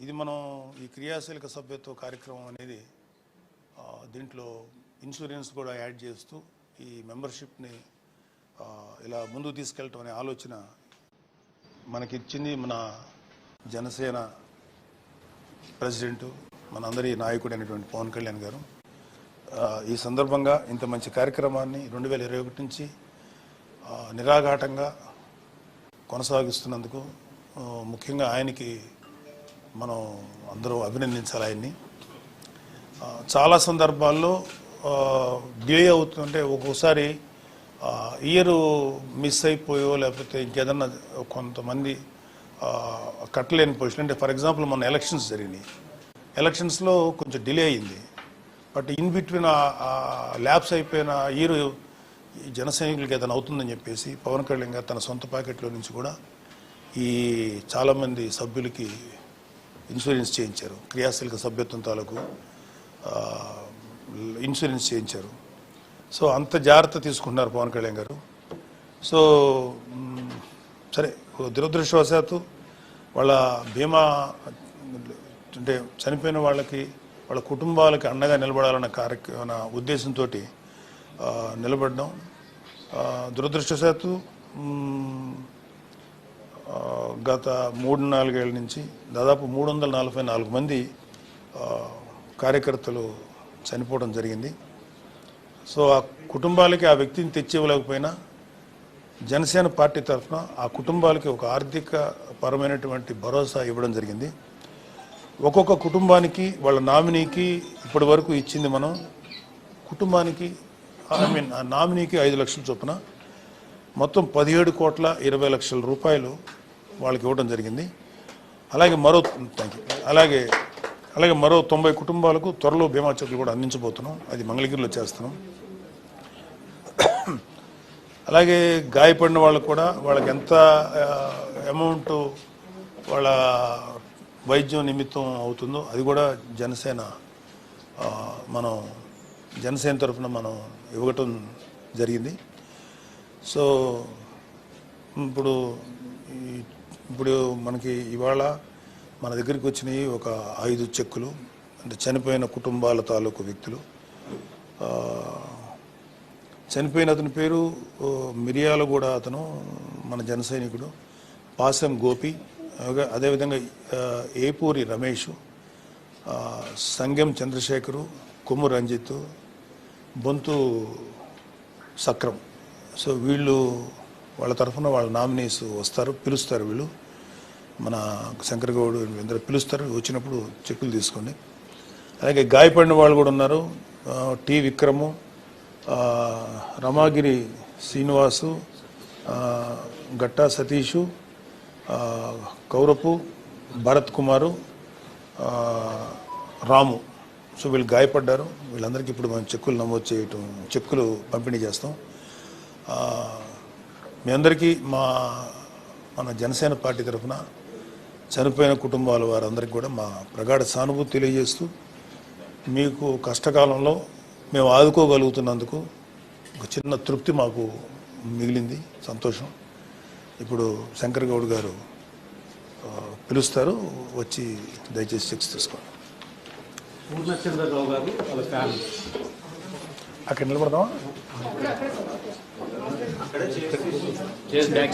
ఇది మనం ఈ క్రియాశీలక సభ్యత్వ కార్యక్రమం అనేది దీంట్లో ఇన్సూరెన్స్ కూడా యాడ్ చేస్తూ ఈ మెంబర్షిప్ని ఇలా ముందుకు తీసుకెళ్ళటం అనే ఆలోచన మనకిచ్చింది మన జనసేన ప్రెసిడెంటు మనందరి నాయకుడు అయినటువంటి పవన్ కళ్యాణ్ గారు. ఈ సందర్భంగా ఇంత మంచి కార్యక్రమాన్ని రెండు వేల ఇరవై ఒకటి నుంచి నిరాఘాటంగా కొనసాగిస్తున్నందుకు ముఖ్యంగా ఆయనకి మనం అందరూ అభినందించాలి ఆయన్ని. చాలా సందర్భాల్లో డిలే అవుతుంటే ఒక్కోసారి ఇయర్ మిస్ అయిపోయో లేకపోతే ఇంకేదన్నా కొంతమంది కట్టలేని పొజిషన్ అంటే ఫర్ ఎగ్జాంపుల్ మన ఎలక్షన్స్ జరిగినాయి. ఎలక్షన్స్లో కొంచెం డిలే అయింది. బట్ ఇన్ బిట్వీన్ ల్యాబ్స్ అయిపోయిన ఇయర్ ఈ జన సైనికులకి ఏదైనా అవుతుందని చెప్పేసి పవన్ కళ్యాణ్ గారు తన సొంత ప్యాకెట్లో నుంచి కూడా ఈ చాలామంది సభ్యులకి ఇన్సూరెన్స్ చేయించారు. క్రియాశీలక సభ్యత్వం తాలూకు ఇన్సూరెన్స్ చేయించారు. సో అంత జాగ్రత్త తీసుకుంటున్నారు పవన్ కళ్యాణ్ గారు. సో సరే దురదృష్టవశాత్తు వాళ్ళ బీమా అంటే చనిపోయిన వాళ్ళకి వాళ్ళ కుటుంబాలకి అండగా నిలబడాలన్న కార్యక్రమ ఉద్దేశంతో నిలబడడం. దురదృష్టవశాత్తు గత మూడు నాలుగేళ్ళ నుంచి దాదాపు మూడు వందల నలభై నాలుగు మంది కార్యకర్తలు చనిపోవడం జరిగింది. సో ఆ కుటుంబాలకి ఆ వ్యక్తిని తెచ్చివ్వలేకపోయినా జనసేన పార్టీ తరఫున ఆ కుటుంబాలకి ఒక ఆర్థిక పరమైనటువంటి భరోసా ఇవ్వడం జరిగింది. ఒక్కొక్క కుటుంబానికి వాళ్ళ నామినీకి ఇప్పటి వరకు ఇచ్చింది మనం కుటుంబానికి ఐ మీన్ ఆ నామినీకి ఐదు లక్షల చొప్పున మొత్తం పదిహేడు కోట్ల ఇరవై లక్షల రూపాయలు వాళ్ళకి ఇవ్వడం జరిగింది. అలాగే మరో థ్యాంక్ యూ అలాగే అలాగే మరో తొంభై కుటుంబాలకు త్వరలో బీమా చెక్కులు కూడా అందించబోతున్నాం. అది మంగళగిరిలో చేస్తున్నాం. అలాగే గాయపడిన వాళ్ళకు కూడా వాళ్ళకి ఎంత అమౌంట్ వాళ్ళ వైద్యం నిమిత్తం అవుతుందో అది కూడా జనసేన మనం జనసేన తరఫున మనం ఇవ్వటం జరిగింది. సో ఇప్పుడు ఈ- ఇప్పుడు మనకి ఇవాళ మన దగ్గరికి వచ్చినవి ఒక ఐదు చెక్కులు అంటే చనిపోయిన కుటుంబాల తాలూకు వ్యక్తులు. చనిపోయిన అతని పేరు మిరియాల కూడా అతను మన జన సైనికుడు. పాసం గోపి అదేవిధంగా ఏపూరి రమేష్ సంగం చంద్రశేఖరు కొమ్ము రంజిత్ బొంతు సక్రం. సో వీళ్ళు వాళ్ళ తరఫున వాళ్ళ నామినీస్ వస్తారు పిలుస్తారు వీళ్ళు. మన శంకరగౌడ్ వీళ్ళందరూ పిలుస్తారు వచ్చినప్పుడు చెక్కులు తీసుకోండి అలాగే గాయపడిన వాళ్ళు కూడా ఉన్నారు. టి విక్రము రమాగిరి శ్రీనివాసు గట్టా సతీషు కౌరపు భరత్ కుమారు రాము. సో వీళ్ళు గాయపడ్డారు. వీళ్ళందరికీ ఇప్పుడు మనం చెక్కులు నమోదు చేయటం చెక్కులు పంపిణీ చేస్తాం. మీ అందరికీ మా మన జనసేన పార్టీ తరఫున చనిపోయిన కుటుంబాల వారందరికీ కూడా మా ప్రగాఢ సానుభూతి తెలియజేస్తూ మీకు కష్టకాలంలో మేము ఆదుకోగలుగుతున్నందుకు ఒక చిన్న తృప్తి మాకు మిగిలింది సంతోషం. ఇప్పుడు శంకర్ గౌడ్ గారు పిలుస్తారు వచ్చి దయచేసి చెక్స్ తీసుకోండి అక్కడ నిలబడదామా?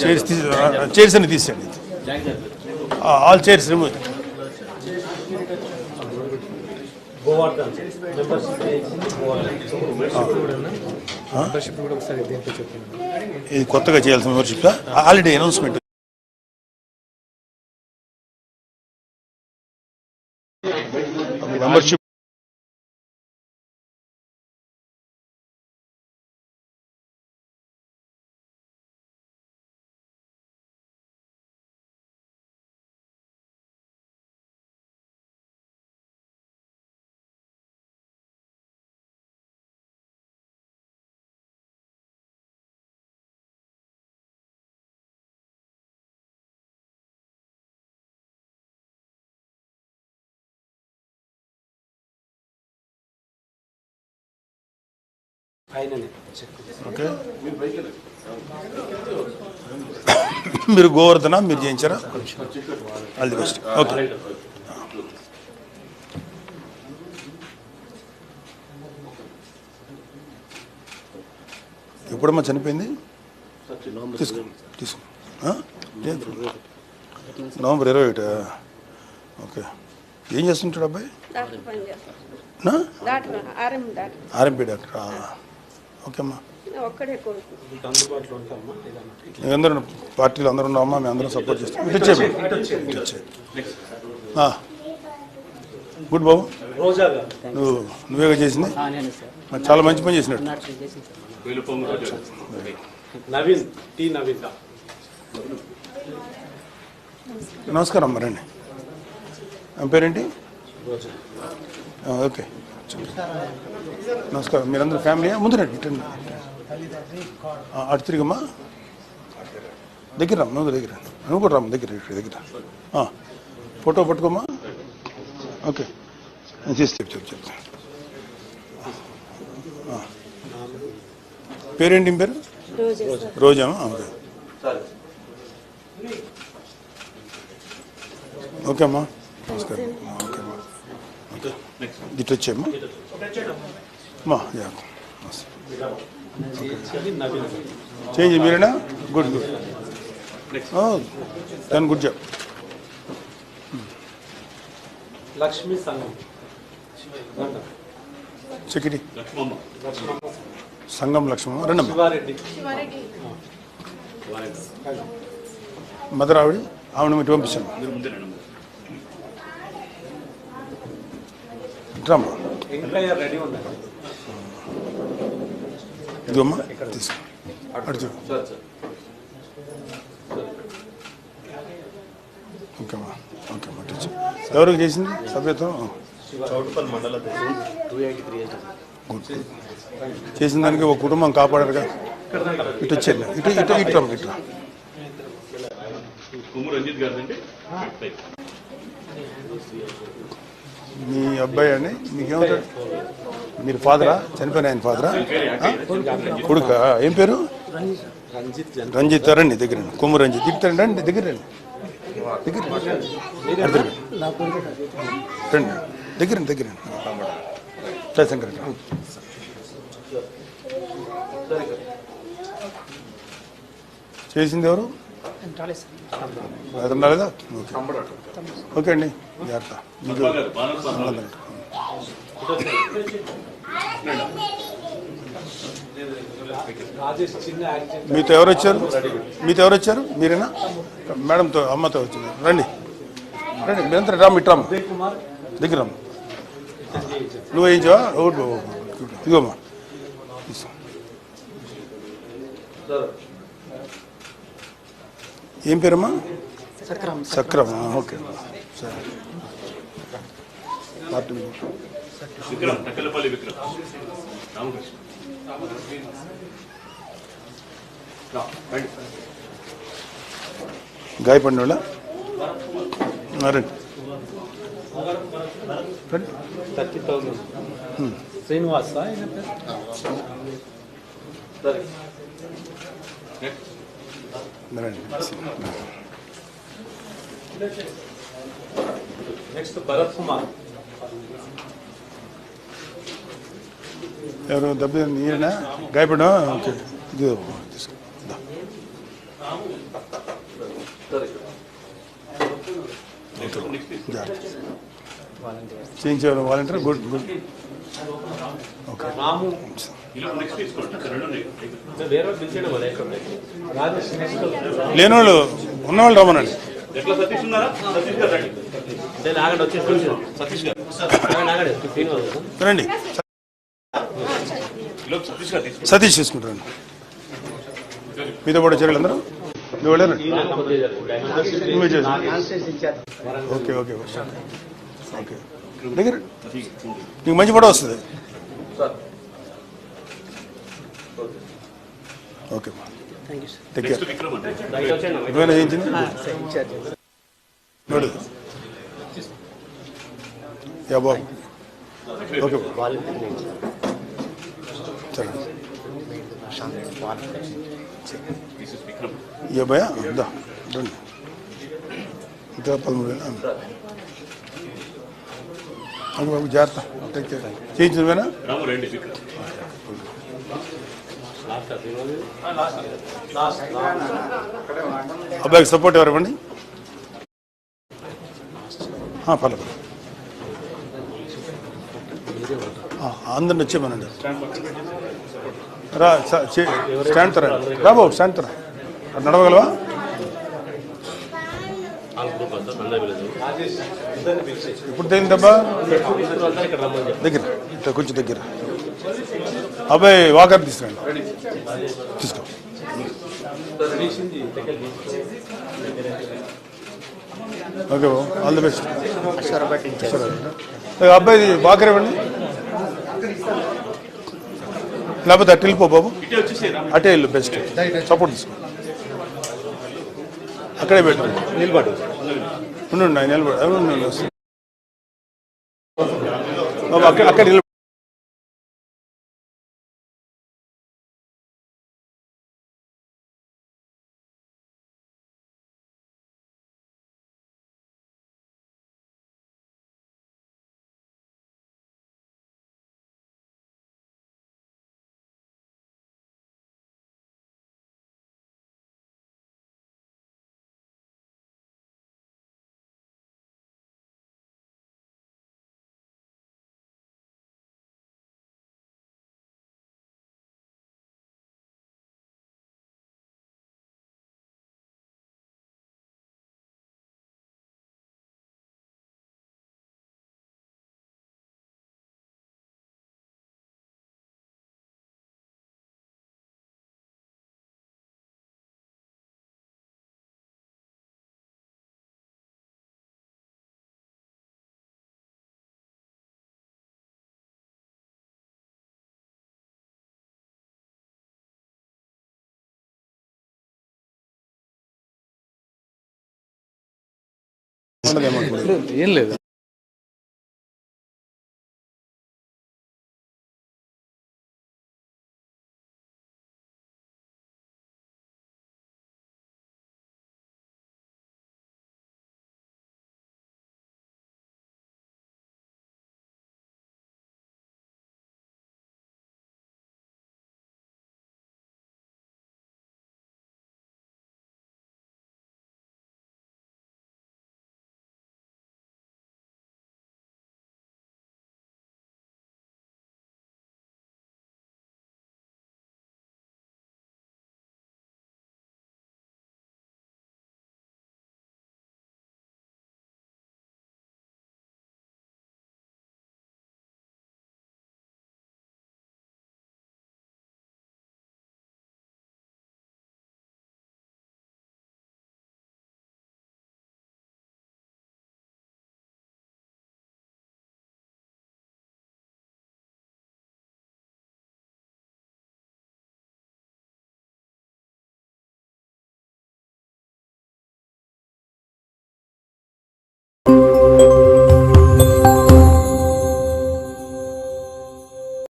చైర్స్ తీసి చైర్స్ అన్ని తీసేయండి. ఆల్ చైర్స్ రిమూవ్ ఇది కొత్తగా చేయాల్సిన membership already announcement membership okay. మీరు గోవర్ధన మీరు చేయించారా ఆల్ ది బెస్ట్ ఓకే ఎప్పుడమ్మా చనిపోయింది? తీసుకో తీసుకో. నవంబర్ ఇరవై ఒకటి ఓకే. ఏం చేస్తుంటాడు అబ్బాయి? RMP doctor? ఆ. ఓకే అమ్మా ఒక్కడే కొడుకు. మీకు అందుబాటులో ఉంటామా? ఏదన్నా మీ అందరూ పార్టీలు అందరూ ఉన్నామా? మేము అందరం సపోర్ట్ చేస్తాం. ఇటు. గుడ్ బాబు. నువ్వు నువ్వేగా చేసింది? నేను సార్. మరి చాలా మంచి పని చేసినట్టు. నాటు చేసి సార్. నవీన్ టి నవీన్ నమస్కారం అమ్మ రండి. పేరేంటి? ఓకే. నమస్కారం. మీరందరూ ఫ్యామిలీ ముందు రండి. అటు తిరిగమ్మా. దగ్గర రమ్మ నువ్వు దగ్గర నువ్వు కూడా రామ్మ దగ్గర దగ్గర ఫోటో పట్టుకోమ్మా. ఓకే. నేను చేసి చెప్పు చెప్పు చెప్పు పేరేంటి పేరు? రోజా. ఓకే. ఓకే అమ్మా. నమస్కారం. ఓకే. ఇటు వచ్చేయమ్మా అమ్మా యా చేయించాలి నవీన్ చేంజ్ మీరేనా గుడ్ గుడ్ దాని గుడ్ జాబ్ లక్ష్మీ సంఘం. సెక్యూరిటీ లక్ష్మమ్మ సంగం లక్ష్మణ రెండమ్మ శివారెడ్డి మదర్ ఆవిడ మీరు పంపించాను ఉన్నారు ఇదిగమ్మా తీసుకో. ఓకేమ్మా ఓకేమ్మా వచ్చి ఎవరికి చేసింది సభ్యత్వం? చేసిన దానికి ఒక కుటుంబం కాపాడారుగా ఇటు వచ్చేయండి ఇటు ఇటు ఇటు రమ్మ ఇటు రా. కుమ్ము రంజిత్ గారిదండి. మీ అబ్బాయి అండి మీకేమవుతాడు మీరు ఫాదరా? చనిపోయిన ఆయన ఫాదరా? కొడుక? ఏం పేరు? రంజిత్ రండి దగ్గర కొమ్ము రంజిత్. ఇటు రండి దగ్గర రండి. దగ్గర రండి. దగ్గర దగ్గర జయశంకర్ చేసింది ఎవరు? అతను రాలేదా ఓకే ఓకే అండి జాగ్రత్త మీకు మీతో ఎవరు వచ్చారు మీతో ఎవరు వచ్చారు మీరేనా మేడంతో అమ్మతో వచ్చింది రండి రండి మీరంతా రామ్ ఇట్రామ్ దగ్గర. నువ్వు వేయించావా ఇదిగోమ్మా తీసుకో. ఏం పేరమ్మా? సక్రమ్. ఓకే. సరే. గాయపడిన వాళ్ళ రండి. Thirty thousand. Srinivas next Bharat Kumar. ఎవరు దెబ్బ ఈయన? గాయపడినా ఓకే. తీసుకో. జాగ్రత్త. చేయించేవారు వాలంటీర్? Good good. ఓకే. లేనివాళ్ళు ఉన్నవాళ్ళు రమ్మనండి. ఎట్లా సతీష్ ఉన్నారా? సతీష్ గారు రండి. సతీష్ గారు. రండి ఇలా సతీష్ గారు తీసుకోండి సతీష్ తీసుకుంటారండి. మీతో పాటు చర్యలు అందరూ నువ్వు చేసి ఓకే ఓకే. ఓకే. దగ్గర. నీకు మంచి పడ వస్తుంది. Okay thank you sir take care నువ్వేనా చేయించింది? నోడు. యా బాబు ఓకే సరే. దిస్ ఇస్ విక్రమ్ ఏ భయ ఇంకా పదమూడు బాబు జాగ్రత్త. విక్రమ్ అబ్బాయికి సపోర్ట్ ఎవరు ఇవ్వండి? పర్లేదు. ఆ, అందరిని వచ్చేమనండి రా స్టాండ్ తరా రా బాబు స్టాండ్ తరా నడవగలవా? ఇప్పుడు తేలిందబ్బా దగ్గర ఇట్లా కొంచెం దగ్గర. అబ్బాయి వాకర్ తీసుకురండి. తీసుకో. ఓకే బాబు ఆల్ ది బెస్ట్ అబ్బాయి వాకర్ ఇవ్వండి. లేకపోతే అటు వెళ్ళిపో బాబు. అటే వెళ్ళు బెస్ట్ సపోర్ట్ తీసుకో. అక్కడే పెట్టు. నిలబడు. ఉండు ఆయన నిలబడు అక్కడ అక్కడ నిలబడు ఏం లేదు